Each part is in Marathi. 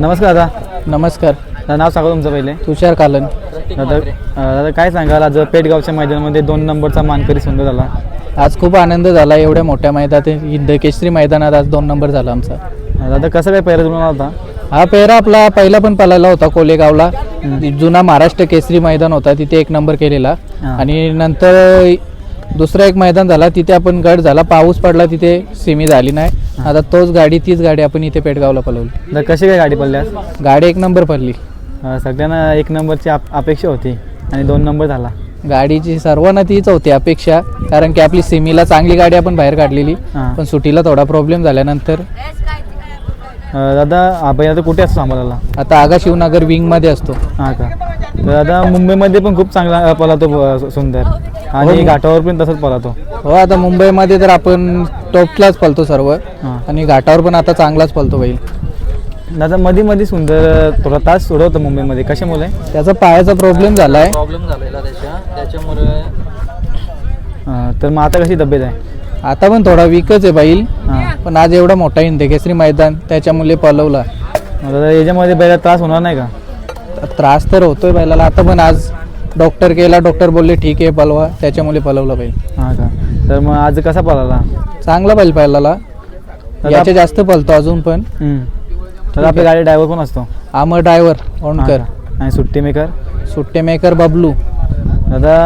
नमस्कार दादा. नमस्कार. दादा, नाव सांगा तुमचं पहिले. तुषार कालन. दादा अं, दादा काय सांगाल आज पेटगावच्या मैदानामध्ये दोन नंबरचा मानकरी सुंदर झाला. आज खूप आनंद झाला एवढ्या मोठ्या मैदानात हिंद केसरी मैदानात आज दोन नंबर झाला आमचा. अं, दादा कसं काय पहिला तुम्हाला होता? हा पेहरा आपला पहिला पण पळाला होता कोलेगावला. जुना महाराष्ट्र केसरी मैदान होता तिथे एक नंबर केलेला. हा. आणि नंतर दुसरा एक मैदान झाला तिथे आपण गट झाला पाऊस पडला तिथे सेमी झाली नाही. आता तोच गाडी तीच गाडी आपण इथे पेटगावला पळवली. दादा कशी काय गाडी पडली आज? गाडी एक नंबर पडली. अं, सगळ्यांना एक नंबरची आप- अपेक्षा होती आणि दोन नंबर झाला. गाडीची सर्वांना तीच होती अपेक्षा कारण की आपली सेमीला चांगली गाडी आपण बाहेर काढलेली हां. पण सुटीला थोडा प्रॉब्लेम झाल्यानंतर. अं, दादा हा बैल आता कुठे असतो सांभाळायला आता आगा शिवनगर विंगमध्ये असतो. हां का? तर दादा मुंबईमध्ये पण खूप चांगला पळतो सुंदर. आणि हो. घाटावर पण तसंच पळतो. हो आता मुंबईमध्ये तर आपण टॉपलाच पळतो सर्व. हां. आणि घाटावर पण आता चांगलाच पळतो बैल. दादा मध्ये मध्ये सुंदर थोडा तास सोडवतो मुंबईमध्ये. कशामुळे? त्याचा पायाचा प्रॉब्लेम झालाय. प्रॉब्लेम झालेला त्याच्या. त्याच्यामुळे तर मग आता कशी तब्येत आहे? आता पण थोडा वीकच आहे बैल. हां. पण आज एवढा मोठा हिंद केसरी मैदान त्याच्यामुळे पळवला. मग दादा याच्यामध्ये बैला त्रास होणार नाही का? त्रास तर होतोय बैलाला. आता पण आज डॉक्टर केला. डॉक्टर बोलले ठीक आहे पळवा त्याच्यामुळे पळवला बैल. हां का? तर मग आज कसा पळाला? चांगला बैल पळाला. याच्या जास्त पळतो अजून पण. तर आपल्या गाडी ड्रायव्हर कोण असतो? आमर ड्रायव्हर ओणकर का? आणि सुट्टी मेकर सुट्टे मेकर बबलू. दादा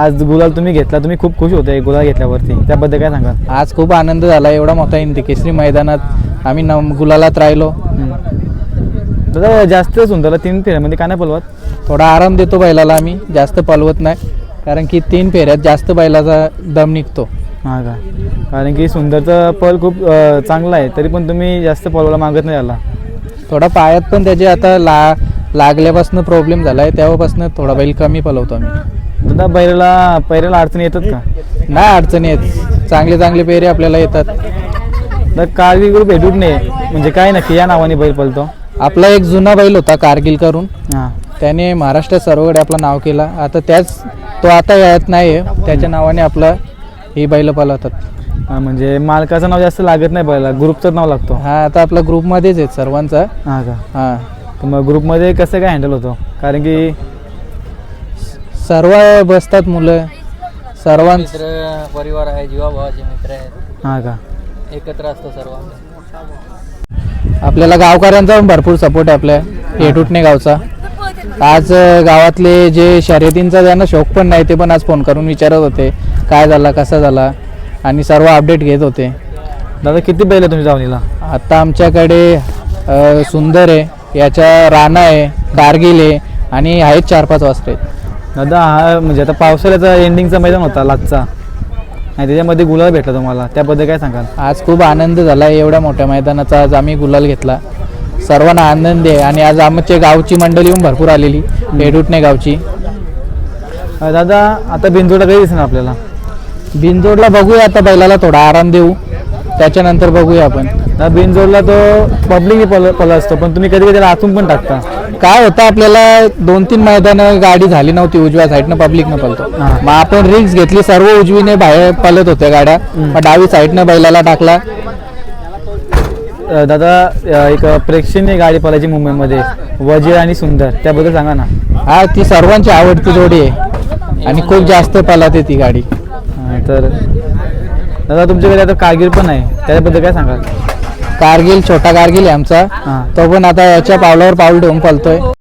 आज गुलाल तुम्ही घेतला. तुम्ही खूप खुश होते गुलाल घेतल्यावरती. त्याबद्दल काय सांगाल? आज खूप आनंद झाला. एवढा मोठा हिंद केसरी मैदानात आम्ही नम गुलालात राहिलो. हम्म. दादा जास्त सुंदर तीन फेऱ्यामध्ये का नाही पळवत थोडा आराम देतो बैलाला आम्ही जास्त पळवत नाही. कारण की तीन फेऱ्यात जास्त बैलाचा दम निघतो. हां का? कारण की सुंदरचा पल खूप अं, चांगला आहे तरी पण तुम्ही जास्त पळवायला मागत नाही याला थोडा पायात पण त्याचे आता ला लागल्यापासून प्रॉब्लेम झाला आहे तेव्हापासून थोडा बैल कमी पळवतो आम्ही. दादा बैलाला पैऱ्याला अडचणी येतात का? नाही अडचणी आहेत चांगले चांगले पेरे आपल्याला येतात. तर कारगिल ग्रुप नाही म्हणजे काय नक्की या नावाने बैल पळतो. आपला एक जुना बैल होता कारगिल करून. हां. त्याने महाराष्ट्रात सर्वकडे आपलं नाव केलं. आता त्याच तो आता यात नाही आहे त्याच्या नावाने आपलं ही बैल पळवतात. हां, म्हणजे मालकाचं नाव जास्त लागत नाही बैला ग्रुपचं नाव लागतो. हा आता आपला ग्रुपमध्येच आहेत सर्वांचा. हां का? हा. तर मग ग्रुपमध्ये कसं काय हँडल होतो? कारण की सर्व बसतात मुलं. सर्वांच. मित्र परिवार आहे जीवाभावाचे मित्र आहेत. हां का? एकत्र असतो सर्व आम्ही. आपल्याला गावकऱ्यांचा पण भरपूर सपोर्ट आहे आपल्या हेटुटणे गावचा. आज गावातले जे शर्यतींचा ज्यांना शौक पण नाही ते पण आज फोन करून विचारत होते काय झाला कसा झाला? आणि सर्व अपडेट घेत होते. दादा किती बैल आहे तुमच्या जावणीला आता आमच्याकडे अं, सुंदर आहे याच्या राणा आहे कारगिल आहे आणि आहेत चार पाच वाजता दादा हा म्हणजे आता पावसाळ्याचा एंडिंगचा मैदान होता लाचचा आणि त्याच्यामध्ये गुलाल भेटला तुम्हाला. त्याबद्दल काय सांगाल? आज खूप आनंद झाला एवढ्या मोठ्या मैदानाचा. आज आम्ही गुलाल घेतला. सर्वांना आनंद आहे. आणि आज आमच्या गावची मंडळी पण भरपूर आलेली. हेडुटणे गावची. अं, दादा आता बिंदोडा काही दिसणार आपल्याला? बिनजोडला बघूया आता बैलाला थोडा आराम देऊ. त्याच्यानंतर बघूया आपण. बिनजोडला तो पब्लिक पल पल असतो पण तुम्ही कधी कधी त्याला आतून पण टाकता. काय होतं आपल्याला दोन तीन मैदानं गाडी झाली नव्हती उजव्या साईडनं पब्लिकनं पलतो. मग आपण रिक्स घेतली सर्व उजवीने बाहेर पलत होत्या गाड्या. मग डावी साईडनं बैलाला टाकला. अं, दादा अं, एक प्रेक्षणीय गाडी पळायची मुंबईमध्ये वजीर आणि सुंदर. त्याबद्दल सांगा ना. हा ती सर्वांची आवडती जोडी आहे. आणि खूप जास्त पलाते ती गाडी. अं, तर दादा तुमच्याकडे आता कारगिल पण आहे. त्याच्याबद्दल काय सांगाल? कारगिल छोटा कारगिल आहे आमचा. तो पण आता याच्या पावलावर पाऊल ठेवून पलतोय